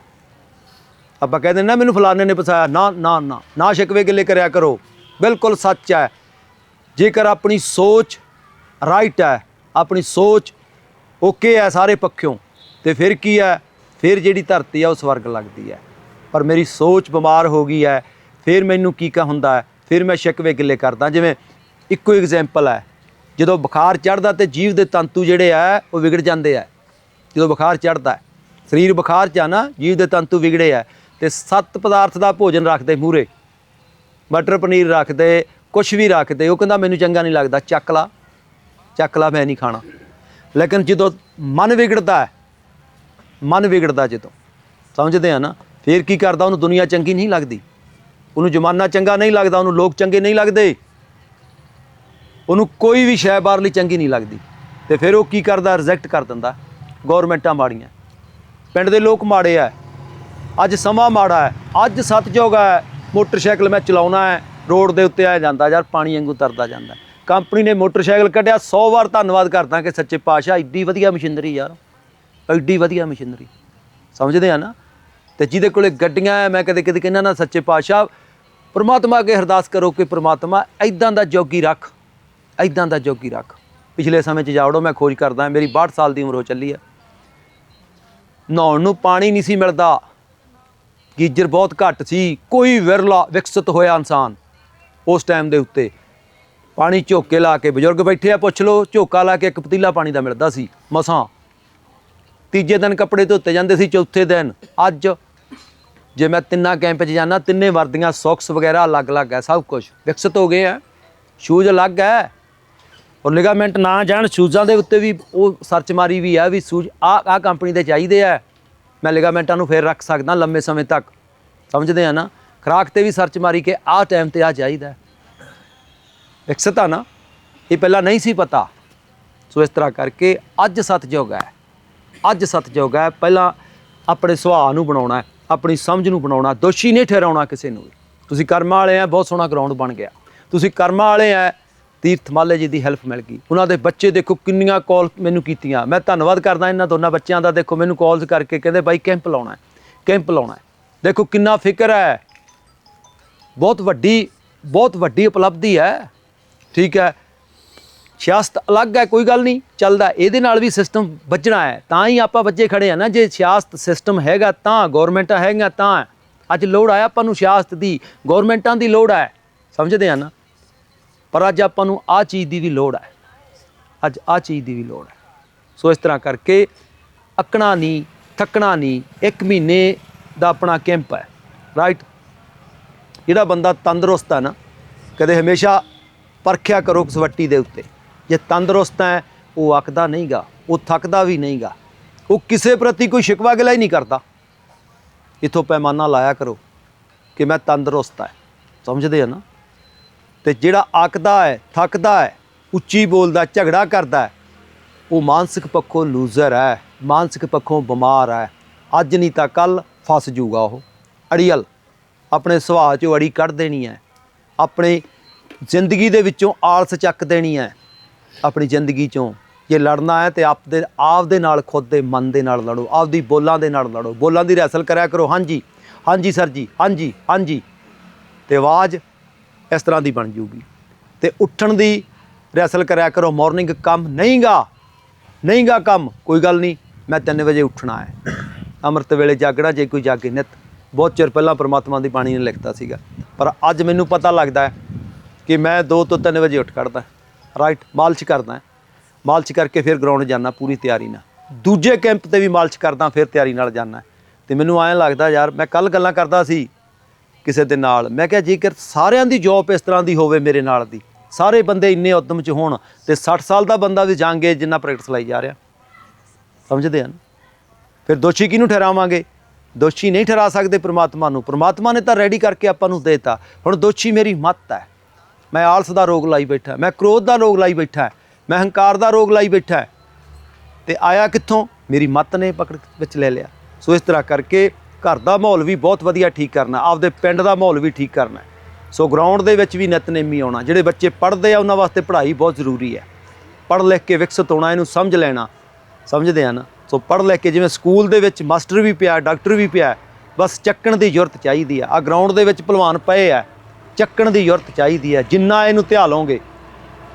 ਆਪਾਂ ਕਹਿੰਦੇ ਨਾ, ਮੈਨੂੰ ਫਲਾਣੇ ਨੇ ਫਸਾਇਆ। ਨਾ ਨਾ ਨਾ ਨਾ ਸ਼ਿਕਵੇ ਗਿੱਲੇ ਕਰਿਆ ਕਰੋ। ਬਿਲਕੁਲ ਸੱਚ ਹੈ। ਜੇਕਰ ਆਪਣੀ ਸੋਚ ਰਾਈਟ ਹੈ ਆਪਣੀ ਸੋਚ, ਓਕੇ ਹੈ ਸਾਰੇ ਪੱਖਿਓਂ, ਤੇ ਫਿਰ ਕੀ ਹੈ ਫਿਰ ਜਿਹੜੀ ਧਰਤੀ ਆ, ਉਹ ਸਵਰਗ ਲੱਗਦੀ ਹੈ ਪਰ ਮੇਰੀ ਸੋਚ ਬਿਮਾਰ ਹੋ ਗਈ ਹੈ ਫਿਰ ਮੈਨੂੰ ਕੀ ਕਾ ਹੁੰਦਾ? ਹੈ ਫਿਰ ਮੈਂ ਸ਼ਿਕਵੇ ਗਿੱਲੇ ਕਰਦਾ। ਜਿਵੇਂ ਇੱਕੋ ਐਗਜ਼ਾਮਪਲ ਹੈ ਜਦੋਂ ਬੁਖਾਰ ਚੜਦਾ ਤੇ ਜੀਵ ਦੇ ਤੰਤੂ ਜਿਹੜੇ ਆ, ਉਹ ਵਿਗੜ ਜਾਂਦੇ ਆ। ਜਦੋਂ ਬੁਖਾਰ ਚੜਦਾ ਸਰੀਰ ਬੁਖਾਰ ਚ ਆ ਨਾ, ਜੀਵ ਦੇ ਤੰਤੂ ਵਿਗੜੇ ਆ। ਤੇ ਸੱਤ ਪਦਾਰਥ ਦਾ ਭੋਜਨ ਰੱਖਦੇ ਮੂਰੇ ਮਟਰ ਪਨੀਰ ਰੱਖਦੇ ਕੁਝ ਵੀ ਰੱਖਦੇ, ਉਹ ਕਹਿੰਦਾ ਮੈਨੂੰ ਚੰਗਾ ਨਹੀਂ ਲੱਗਦਾ, ਚੱਕ ਲਾ। ਚੱਕ ਲਾ, ਮੈਂ ਨਹੀਂ ਖਾਣਾ। ਲੇਕਿਨ ਜਦੋਂ ਮਨ ਵਿਗੜਦਾ ਹੈ, ਮਨ ਵਿਗੜਦਾ ਜਦੋਂ, ਸਮਝਦੇ ਆ ਨਾ? ਫੇਰ ਕੀ ਕਰਦਾ? ਉਹਨੂੰ ਦੁਨੀਆ ਚੰਗੀ ਨਹੀਂ ਲੱਗਦੀ। ਉਹਨੂੰ ਜ਼ਮਾਨਾ ਚੰਗਾ ਨਹੀਂ ਲੱਗਦਾ, ਉਹਨੂੰ ਲੋਕ ਚੰਗੇ ਨਹੀਂ ਲੱਗਦੇ। ਉਹਨੂੰ ਕੋਈ ਵੀ ਸ਼ੈ ਬਾਹਰਲੀ ਚੰਗੀ ਨਹੀਂ ਲੱਗਦੀ। ਤੇ ਫਿਰ ਉਹ ਕੀ ਕਰਦਾ? ਰਿਜੈਕਟ ਕਰ ਦਿੰਦਾ। ਗਵਰਨਮੈਂਟਾਂ ਮਾੜੀਆਂ। ਪਿੰਡ ਦੇ ਲੋਕ ਮਾੜੇ ਆ। ਅੱਜ ਸਮਾਂ ਮਾੜਾ ਹੈ। ਅੱਜ ਸਤਜੋਗ ਹੈ। ਮੋਟਰਸਾਈਕਲ ਮੈਂ ਚਲਾਉਣਾ ਹੈ। ਰੋਡ ਦੇ ਉੱਤੇ ਆ ਜਾਂਦਾ। ਯਾਰ ਪਾਣੀ ਵਾਂਗੂ ਤਰਦਾ ਜਾਂਦਾ। ਕੰਪਨੀ ਨੇ ਮੋਟਰਸਾਈਕਲ ਕੱਢਿਆ 100 ਵਾਰ ਧੰਨਵਾਦ ਕਰਦਾ ਕਿ ਸੱਚੇ ਪਾਤਸ਼ਾਹ ਇੱਡੀ ਵਧੀਆ ਮਸ਼ੀਨਰੀ ਯਾਰ। ਐਡੀ ਵਧੀਆ ਮਸ਼ੀਨਰੀ। ਸਮਝਦੇ ਆ ਨਾ? ਤੇ ਜਿਹਦੇ ਕੋਲੇ ਗੱਡੀਆਂ ਐ, ਮੈਂ ਕਦੇ ਕਦੇ ਕਹਿੰਦਾ ਨਾ, ਸੱਚੇ ਪਾਤਸ਼ਾਹ, ਪ੍ਰਮਾਤਮਾ ਅੱਗੇ ਅਰਦਾਸ ਕਰੋ ਕਿ ਪ੍ਰਮਾਤਮਾ ਐਦਾਂ ਦਾ ਜੋਗੀ ਰੱਖ ਐਦਾਂ ਦਾ ਜੋਗੀ ਰੱਖ। ਪਿਛਲੇ ਸਮੇਂ 'ਚ ਜਾਵੜੋ, ਮੈਂ ਖੋਜ ਕਰਦਾ, ਮੇਰੀ 62 ਸਾਲ ਦੀ ਉਮਰ ਹੋ ਚੱਲੀ ਹੈ ਨਹਾਉਣ ਨੂੰ ਪਾਣੀ ਨਹੀਂ ਸੀ ਮਿਲਦਾ। ਗੀਜਰ ਬਹੁਤ ਘੱਟ ਸੀ। ਕੋਈ ਵਿਰਲਾ ਵਿਕਸਿਤ ਹੋਇਆ ਇਨਸਾਨ ਉਸ ਟਾਈਮ ਦੇ ਉੱਤੇ। ਪਾਣੀ ਝੋਕੇ ਲਾ ਕੇ, ਬਜ਼ੁਰਗ ਬੈਠੇ ਆ, ਪੁੱਛ ਲਓ, ਝੋਕਾ ਲਾ ਕੇ ਇੱਕ ਪਤੀਲਾ ਪਾਣੀ ਦਾ ਮਿਲਦਾ ਸੀ, ਮਸਾਂ। ਤੀਜੇ ਦਿਨ ਕੱਪੜੇ ਧੋਤੇ ਜਾਂਦੇ ਸੀ, ਚੌਥੇ ਦਿਨ, ਅੱਜ ਜੇ ਮੈਂ ਤਿੰਨਾਂ ਕੈਂਪ 'ਚ ਜਾਣਾ ਤਿੰਨੇ ਵਰਦੀਆਂ ਸੌਕਸ ਵਗੈਰਾ ਅਲੱਗ-ਅਲੱਗ ਹੈ, ਸਭ ਕੁਝ ਵਿਕਸਿਤ ਹੋ ਗਏ ਆ ਸ਼ੂਜ਼ ਅਲੱਗ ਹੈ। ਔਰ ਲਿਗਾਮੈਂਟ ਨਾ ਜਾਣ ਸ਼ੂਜ਼ਾਂ ਦੇ ਉੱਤੇ ਵੀ ਉਹ ਸਰਚ ਮਾਰੀ ਵੀ ਆ ਵੀ ਸ਼ੂਜ਼ ਆ ਆ ਕੰਪਨੀ ਦੇ ਚਾਹੀਦੇ ਆ। ਮੈਂ ਲਿਗਾਮੈਂਟਾਂ ਨੂੰ ਫੇਰ ਰੱਖ ਸਕਦਾ ਲੰਮੇ ਸਮੇਂ ਤੱਕ। ਸਮਝਦੇ ਆ ਨਾ? ਖਰਾਕ ਤੇ ਵੀ ਸਰਚ ਮਾਰੀ ਕਿ ਆਹ ਟਾਈਮ ਤੇ ਆ ਚਾਹੀਦਾ। ਵਿਕਸਿਤ ਆ ਨਾ, ਇਹ ਪਹਿਲਾਂ ਨਹੀਂ ਸੀ ਪਤਾ। ਸੋ ਇਸ ਤਰ੍ਹਾਂ ਕਰਕੇ ਅੱਜ ਸਤਜੁਗ ਹੈ। ਅੱਜ ਸਤਜੁਗ ਹੈ। ਪਹਿਲਾਂ ਆਪਣੇ ਸੁਭਾਅ ਨੂੰ ਬਣਾਉਣਾ ਹੈ, ਆਪਣੀ ਸਮਝ ਨੂੰ ਬਣਾਉਣਾ ਦੋਸ਼ੀ ਨਹੀਂ ਠਹਿਰਾਉਣਾ ਕਿਸੇ ਨੂੰ ਵੀ। ਤੁਸੀਂ ਕਰਮਾਂ ਵਾਲੇ ਆ, ਬਹੁਤ ਸੋਹਣਾ ਗਰਾਊਂਡ ਬਣ ਗਿਆ। ਤੁਸੀਂ ਕਰਮਾਂ ਵਾਲੇ ਆ, ਤੀਰਥ ਮਾਲੇ ਜੀ ਦੀ ਹੈਲਪ ਮਿਲ ਗਈ। ਉਹਨਾਂ ਦੇ ਬੱਚੇ ਦੇਖੋ ਕਿੰਨੀਆਂ ਕਾਲ ਮੈਨੂੰ ਕੀਤੀਆਂ। ਮੈਂ ਧੰਨਵਾਦ ਕਰਦਾ ਇਹਨਾਂ ਦੋਨਾਂ ਬੱਚਿਆਂ ਦਾ। ਦੇਖੋ ਮੈਨੂੰ ਕਾਲਸ ਕਰਕੇ ਕਹਿੰਦੇ, ਬਾਈ ਕੈਂਪ ਲਾਉਣਾ ਹੈ ਕੈਂਪ ਲਾਉਣਾ ਹੈ। ਦੇਖੋ ਕਿੰਨਾ ਫਿਕਰ ਹੈ। ਬਹੁਤ ਵੱਡੀ ਬਹੁਤ ਵੱਡੀ ਉਪਲਬਧੀ ਹੈ। ਠੀਕ ਹੈ? ਸਿਆਸਤ ਅਲੱਗ ਹੈ, ਕੋਈ ਗੱਲ ਨਹੀਂ, ਚੱਲਦਾ ਇਹਦੇ ਨਾਲ ਵੀ ਸਿਸਟਮ ਵੱਜਣਾ ਹੈ। ਤਾਂ ਹੀ ਆਪਾਂ ਬੱਚੇ ਖੜੇ ਆ ਨਾ, ਜੇ ਸਿਆਸਤ ਸਿਸਟਮ ਹੈਗਾ ਤਾਂ ਗਵਰਨਮੈਂਟਾਂ ਹੈਗੀਆਂ ਤਾਂ ਅੱਜ ਲੋੜ ਆ ਆਪਾਂ ਨੂੰ ਸਿਆਸਤ ਦੀ ਗਵਰਨਮੈਂਟਾਂ ਦੀ ਲੋੜ ਹੈ। ਸਮਝਦੇ ਆ ਨਾ? ਪਰ ਅੱਜ ਆਪਾਂ ਨੂੰ ਆ ਚੀਜ਼ ਦੀ ਵੀ ਲੋੜ ਹੈ। ਅੱਜ ਆ ਚੀਜ਼ ਦੀ ਵੀ ਲੋੜ ਹੈ। ਸੋ ਇਸ ਤਰ੍ਹਾਂ ਕਰਕੇ ਅੱਕਣਾ ਨਹੀਂ, ਥੱਕਣਾ ਨਹੀਂ, ਇੱਕ ਮਹੀਨੇ ਦਾ ਆਪਣਾ ਕੈਂਪ ਹੈ। ਰਾਈਟ ਜਿਹੜਾ ਬੰਦਾ ਤੰਦਰੁਸਤ ਹੈ ਨਾ, ਕਦੇ ਹਮੇਸ਼ਾ ਪਰਖਿਆ ਕਰੋ ਕਸਵੱਟੀ ਦੇ ਉੱਤੇ। ਜੇ ਤੰਦਰੁਸਤ ਹੈ, ਉਹ ਅੱਕਦਾ ਨਹੀਂਗਾ, ਉਹ ਥੱਕਦਾ ਵੀ ਨਹੀਂਗਾ। ਉਹ ਕਿਸੇ ਪ੍ਰਤੀ ਕੋਈ ਸ਼ਿਕਵਾ ਗਿਲਾ ਹੀ ਨਹੀਂ ਕਰਦਾ। ਇਥੋਂ ਪੈਮਾਨਾ ਲਾਇਆ ਕਰੋ ਕਿ ਮੈਂ ਤੰਦਰੁਸਤ ਹਾਂ। ਸਮਝਦੇ ਆ ਨਾ? ਤੇ ਜਿਹੜਾ ਆਕਦਾ ਹੈ, ਥੱਕਦਾ ਹੈ, ਉੱਚੀ ਬੋਲਦਾ, ਝਗੜਾ ਕਰਦਾ ਉਹ ਮਾਨਸਿਕ ਪੱਖੋਂ ਲੂਜ਼ਰ ਹੈ, ਮਾਨਸਿਕ ਪੱਖੋਂ ਬਿਮਾਰ ਹੈ। ਅੱਜ ਨਹੀਂ ਤਾਂ ਕੱਲ ਫਸ ਜੂਗਾ ਉਹ। ਅੜੀਅਲ, ਆਪਣੇ ਸੁਭਾਅ 'ਚੋਂ ਅੜੀ ਕੱਢ ਦੇਣੀ ਹੈ। ਆਪਣੇ ਜ਼ਿੰਦਗੀ ਦੇ ਵਿੱਚੋਂ ਆਲਸ ਚੱਕ ਦੇਣੀ ਹੈ ਆਪਣੀ ਜ਼ਿੰਦਗੀ 'ਚੋਂ। ਜੇ ਲੜਨਾ ਹੈ ਤੇ ਆਪਦੇ ਆਪ ਦੇ ਨਾਲ, ਖੁਦ ਦੇ ਮਨ ਦੇ ਨਾਲ ਲੜੋ, ਆਪਦੀ ਬੋਲਾਂ ਦੇ ਨਾਲ ਲੜੋ। ਬੋਲਾਂ ਦੀ ਰਿਹਰਸਲ ਕਰਿਆ ਕਰੋ, ਹਾਂਜੀ ਹਾਂਜੀ ਸਰ ਜੀ, ਹਾਂਜੀ ਹਾਂਜੀ। ਤੇ ਆਵਾਜ਼ ਇਸ ਤਰ੍ਹਾਂ ਦੀ ਬਣ ਜੂਗੀ ਤੇ ਉੱਠਣ ਦੀ ਰਿਹਰਸਲ ਕਰਿਆ ਕਰੋ ਮਾਰਨਿੰਗ ਕੰਮ ਨਹੀਂਗਾ ਨਹੀਂਗਾ ਕੰਮ, ਕੋਈ ਗੱਲ ਨਹੀਂ, ਮੈਂ 3 ਵਜੇ ਉੱਠਣਾ ਹੈ। ਅੰਮ੍ਰਿਤ ਵੇਲੇ ਜਾਗਣਾ, ਜੇ ਕੋਈ ਜਾਗੇ ਨਿਤ। ਬਹੁਤ ਚਿਰ ਪਹਿਲਾਂ ਪ੍ਰਮਾਤਮਾ ਦੀ ਬਾਣੀ ਨੇ ਲਿਖਤਾ ਸੀਗਾ। ਪਰ ਅੱਜ ਮੈਨੂੰ ਪਤਾ ਲੱਗਦਾ ਹੈ ਕਿ ਮੈਂ 2 ਤੋਂ 3 ਵਜੇ ਉੱਠ ਖੜਦਾ। ਰਾਈਟ ਮਾਲਸ਼ ਕਰਦਾ। ਮਾਲਸ਼ ਕਰਕੇ ਫਿਰ ਗਰਾਊਂਡ ਜਾਣਾ ਪੂਰੀ ਤਿਆਰੀ ਨਾਲ। ਦੂਜੇ ਕੈਂਪ ਤੇ ਵੀ ਮਾਲਸ਼ ਕਰਦਾ, ਫਿਰ ਤਿਆਰੀ ਨਾਲ ਜਾਣਾ ਤੇ ਮੈਨੂੰ ਐਂ ਲੱਗਦਾ ਯਾਰ, ਮੈਂ ਕੱਲ ਗੱਲਾਂ ਕਰਦਾ ਸੀ ਕਿਸੇ ਦੇ ਨਾਲ। ਮੈਂ ਕਿਹਾ, ਜੇਕਰ ਸਾਰਿਆਂ ਦੀ ਜੌਬ ਇਸ ਤਰ੍ਹਾਂ ਦੀ ਹੋਵੇ ਮੇਰੇ ਨਾਲ ਦੀ, ਸਾਰੇ ਬੰਦੇ ਇੰਨੇ ਉਦਮ ਚ ਹੋਣ ਤੇ 60 ਸਾਲ ਦਾ ਬੰਦਾ ਵੀ ਜਾਂਗੇ ਜਿੰਨਾ ਪ੍ਰੈਕਟਿਸ ਲਾਈ ਜਾ ਰਿਹਾ। ਸਮਝਦੇ ਹਨ? ਫਿਰ ਦੋਸ਼ੀ ਕਿਹਨੂੰ ਠਹਿਰਾਵਾਂਗੇ? ਦੋਸ਼ੀ ਨਹੀਂ ਠਹਿਰਾ ਸਕਦੇ ਪ੍ਰਮਾਤਮਾ ਨੂੰ। ਪ੍ਰਮਾਤਮਾ ਨੇ ਤਾਂ ਰੈਡੀ ਕਰਕੇ ਆਪਾਂ ਨੂੰ ਦੇਤਾ। ਹੁਣ ਦੋਸ਼ੀ ਮੇਰੀ ਮੱਤ ਹੈ। ਮੈਂ ਆਲਸ ਦਾ ਰੋਗ ਲਾਈ ਬੈਠਾ, ਮੈਂ ਕ੍ਰੋਧ ਦਾ ਰੋਗ ਲਾਈ ਬੈਠਾ, ਮੈਂ ਹੰਕਾਰ ਦਾ ਰੋਗ ਲਾਈ ਬੈਠਾ। ਤੇ ਆਇਆ ਕਿੱਥੋਂ? ਮੇਰੀ ਮੱਤ ਨੇ ਪਕੜ ਵਿੱਚ ਲੈ ਲਿਆ। ਸੋ ਇਸ ਤਰ੍ਹਾਂ ਕਰਕੇ ਘਰ ਦਾ ਮਾਹੌਲ ਵੀ ਬਹੁਤ ਵਧੀਆ ਠੀਕ ਕਰਨਾ, ਆਪਦੇ ਪਿੰਡ ਦਾ ਮਾਹੌਲ ਵੀ ਠੀਕ ਕਰਨਾ। ਸੋ ਗਰਾਊਂਡ ਦੇ ਵਿੱਚ ਵੀ ਨਿਤਨੇਮੀ ਆਉਣਾ, ਜਿਹੜੇ ਬੱਚੇ ਪੜ੍ਹਦੇ ਆ ਉਹਨਾਂ ਵਾਸਤੇ ਪੜ੍ਹਾਈ ਬਹੁਤ ਜ਼ਰੂਰੀ ਹੈ। ਪੜ੍ਹ ਲਿਖ ਕੇ ਵਿਕਸਿਤ ਹੋਣਾ, ਇਹਨੂੰ ਸਮਝ ਲੈਣਾ। ਸਮਝਦੇ ਆ ਨਾ? ਸੋ ਪੜ੍ਹ ਲਿਖ ਕੇ ਜਿਵੇਂ ਸਕੂਲ ਦੇ ਵਿੱਚ ਮਾਸਟਰ ਵੀ ਪਿਆ, ਡਾਕਟਰ ਵੀ ਪਿਆ, ਬਸ ਚੱਕਣ ਦੀ ਜ਼ਰੂਰਤ ਚਾਹੀਦੀ ਆ। ਆ ਗਰਾਊਂਡ ਦੇ ਵਿੱਚ ਭਲਵਾਨ ਪਏ ਆ। ਚੱਕਣ ਦੀ ਜ਼ਰੂਰਤ ਚਾਹੀਦੀ ਹੈ, ਜਿੰਨਾ ਇਹਨੂੰ ਧਿਆ ਲਓਗੇ।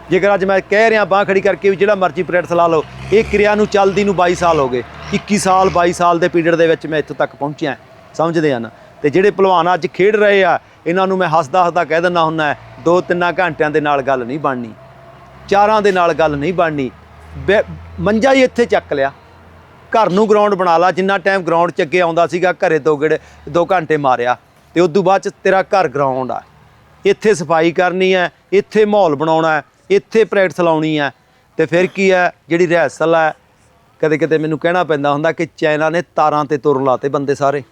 ਜੇਕਰ ਅੱਜ ਮੈਂ ਕਹਿ ਰਿਹਾ ਬਾਹ ਖੜੀ ਕਰਕੇ ਵੀ ਜਿਹੜਾ ਮਰਜ਼ੀ ਪ੍ਰੈਕਟਿਸ ਲਾ ਲਓ, ਇਹ ਕਿਰਿਆ ਨੂੰ ਚੱਲਦੀ ਨੂੰ 22 ਸਾਲ ਹੋ ਗਏ 21 ਸਾਲ 22 ਸਾਲ ਦੇ ਪੀਰੀਅਡ ਦੇ ਵਿੱਚ ਮੈਂ ਇੱਥੋਂ ਤੱਕ ਪਹੁੰਚਿਆ ਸਮਝਦੇ ਆ ਨਾ ਤੇ ਜਿਹੜੇ ਭਲਵਾਨ ਅੱਜ ਖੇਡ ਰਹੇ ਆ, ਇਹਨਾਂ ਨੂੰ ਮੈਂ ਹੱਸਦਾ ਹੱਸਦਾ ਕਹਿ ਦਿੰਦਾ ਹੁੰਦਾ ਦੋ ਤਿੰਨਾਂ ਘੰਟਿਆਂ ਦੇ ਨਾਲ ਗੱਲ ਨਹੀਂ ਬਣਨੀ, ਚਾਰਾਂ ਦੇ ਨਾਲ ਗੱਲ ਨਹੀਂ ਬਣਨੀ। ਬੈ- ਮੰਜਾ ਹੀ ਇੱਥੇ ਚੱਕ ਲਿਆ। ਘਰ ਨੂੰ ਗਰਾਊਂਡ ਬਣਾ ਲਾ, ਜਿੰਨਾ ਟਾਈਮ ਗਰਾਊਂਡ 'ਚ ਅੱਗੇ ਆਉਂਦਾ ਸੀਗਾ, ਘਰੇ ਦੋ ਗੇੜੇ, ਦੋ ਘੰਟੇ ਮਾਰਿਆ। ਤੇ ਉਸ ਤੋਂ ਬਾਅਦ 'ਚ ਤੇਰਾ ਘਰ ਗਰਾਊਂਡ ਆ। ਇੱਥੇ ਸਫ਼ਾਈ ਕਰਨੀ ਹੈ, ਇੱਥੇ ਮਾਹੌਲ ਬਣਾਉਣਾ ਹੈ, ਇੱਥੇ ਪ੍ਰੈਕਟਿਸ ਲਾਉਣੀ ਹੈ। ਤੇ ਫਿਰ ਕੀ ਹੈ, ਜਿਹੜੀ ਰਿਹਰਸਲ ਹੈ, ਕਦੇ ਕਦੇ ਮੈਨੂੰ ਕਹਿਣਾ ਪੈਂਦਾ ਹੁੰਦਾ ਕਿ ਚਾਈਨਾ ਨੇ ਤਾਰਾਂ ਤੇ ਤੁਰ ਲਾਤੇ ਬੰਦੇ ਸਾਰੇ।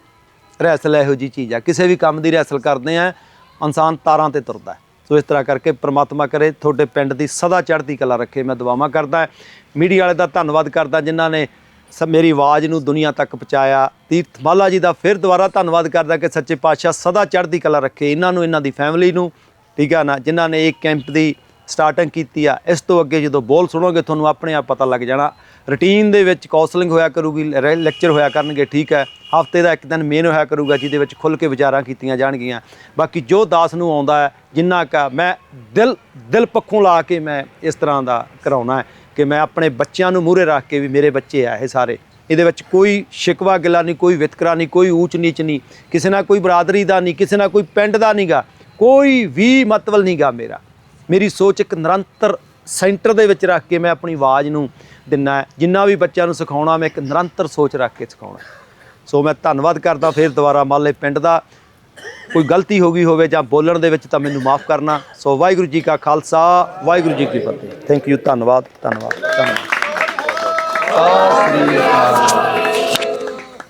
ਰਿਹਰਸਲ ਇਹੋ ਜੀ ਚੀਜ਼ ਆ ਕਿਸੇ ਵੀ ਕੰਮ ਦੀ ਰਿਹਰਸਲ ਕਰਦੇ ਆ ਇਨਸਾਨ ਤਾਰਾਂ ਤੇ ਤੁਰਦਾ ਸੋ ਇਸ ਤਰ੍ਹਾਂ ਕਰਕੇ ਪ੍ਰਮਾਤਮਾ ਕਰੇ, ਤੁਹਾਡੇ ਪਿੰਡ ਦੀ ਸਦਾ ਚੜ੍ਹਦੀ ਕਲਾ ਰੱਖੇ। ਮੈਂ ਦੁਆਵਾਂ ਕਰਦਾ ਮੀਡੀਆ ਵਾਲੇ ਦਾ ਧੰਨਵਾਦ ਕਰਦਾ ਜਿਨ੍ਹਾਂ ਨੇ ਸ ਮੇਰੀ ਆਵਾਜ਼ ਨੂੰ ਦੁਨੀਆ ਤੱਕ ਪਹੁੰਚਾਇਆ। ਤੀਰਥ ਮਾਲਾ ਜੀ ਦਾ ਫਿਰ ਦੁਬਾਰਾ ਧੰਨਵਾਦ ਕਰਦਾ ਕਿ ਸੱਚੇ ਪਾਤਸ਼ਾਹ ਸਦਾ ਚੜ੍ਹਦੀ ਕਲਾ ਰੱਖੇ ਇਹਨਾਂ ਨੂੰ, ਇਹਨਾਂ ਦੀ ਫੈਮਿਲੀ ਨੂੰ। ਠੀਕ ਆ ਨਾ? ਜਿਨ੍ਹਾਂ ਨੇ ਇਹ ਕੈਂਪ ਦੀ ਸਟਾਰਟਿੰਗ ਕੀਤੀ ਆ। ਇਸ ਤੋਂ ਅੱਗੇ ਜਦੋਂ ਬੋਲ ਸੁਣੋਗੇ, ਤੁਹਾਨੂੰ ਆਪਣੇ ਆਪ ਪਤਾ ਲੱਗ ਜਾਣਾ। ਰੁਟੀਨ ਦੇ ਵਿੱਚ ਕਾਉਂਸਲਿੰਗ ਹੋਇਆ ਕਰੂਗੀ ਲੈਕਚਰ ਹੋਇਆ ਕਰਨਗੇ, ਠੀਕ ਹੈ। ਹਫ਼ਤੇ ਦਾ ਇੱਕ ਦਿਨ ਮੇਨ ਹੋਇਆ ਕਰੂਗਾ, ਜਿਹਦੇ ਵਿੱਚ ਖੁੱਲ ਕੇ ਵਿਚਾਰਾਂ ਕੀਤੀਆਂ ਜਾਣਗੀਆਂ। ਬਾਕੀ ਜੋ ਦਾਸ ਨੂੰ ਆਉਂਦਾ ਹੈ, ਜਿੰਨਾ ਕਾ ਮੈਂ ਦਿਲ ਦਿਲ ਪੱਖੋਂ ਲਾ ਕੇ ਮੈਂ ਇਸ ਤਰ੍ਹਾਂ ਦਾ ਕਰਾਉਣਾ ਹੈ ਕਿ ਮੈਂ ਆਪਣੇ ਬੱਚਿਆਂ ਨੂੰ ਮੂਹਰੇ ਰੱਖ ਕੇ ਵੀ ਮੇਰੇ ਬੱਚੇ ਆ ਇਹ ਸਾਰੇ। ਇਹਦੇ ਵਿੱਚ ਕੋਈ ਸ਼ਿਕਵਾ ਗਿਲਾ ਨਹੀਂ, ਕੋਈ ਵਿਤਕਰਾ ਨਹੀਂ, ਕੋਈ ਊਚ ਨੀਚ ਨਹੀਂ, ਕਿਸੇ ਨਾਲ ਕੋਈ ਬਰਾਦਰੀ ਦਾ ਨਹੀਂ, ਕਿਸੇ ਨਾਲ ਕੋਈ ਪਿੰਡ ਦਾ ਨਹੀਂਗਾ ਕੋਈ ਵੀ ਮਤਲਬ ਨਹੀਂਗਾ ਮੇਰਾ। ਮੇਰੀ ਸੋਚ ਇੱਕ ਨਿਰੰਤਰ ਸੈਂਟਰ ਦੇ ਵਿੱਚ ਰੱਖ ਕੇ ਮੈਂ ਆਪਣੀ ਆਵਾਜ਼ ਨੂੰ ਦਿੰਨਾ ਜਿੰਨਾ ਵੀ ਬੱਚਿਆਂ ਨੂੰ ਸਿਖਾਉਣਾ, ਮੈਂ ਇੱਕ ਨਿਰੰਤਰ ਸੋਚ ਰੱਖ ਕੇ ਸਿਖਾਉਣਾ ਸੋ ਮੈਂ ਧੰਨਵਾਦ ਕਰਦਾ, ਫਿਰ ਦੁਬਾਰਾ ਮਾਲੇ ਪਿੰਡ ਦਾ ਕੋਈ ਗਲਤੀ ਹੋ ਗਈ ਹੋਵੇ ਜਾਂ ਬੋਲਣ ਦੇ ਵਿੱਚ ਤਾਂ ਮੈਨੂੰ ਮਾਫ ਕਰਨਾ। ਸੋ ਵਾਹਿਗੁਰੂ ਜੀ ਕਾ ਖਾਲਸਾ, ਵਾਹਿਗੁਰੂ ਜੀ ਕੀ ਫਤਿਹ। ਥੈਂਕ ਯੂ ਧੰਨਵਾਦ ਧੰਨਵਾਦ ਧੰਨਵਾਦ। ਸਤਿ ਸ੍ਰੀ ਅਕਾਲ।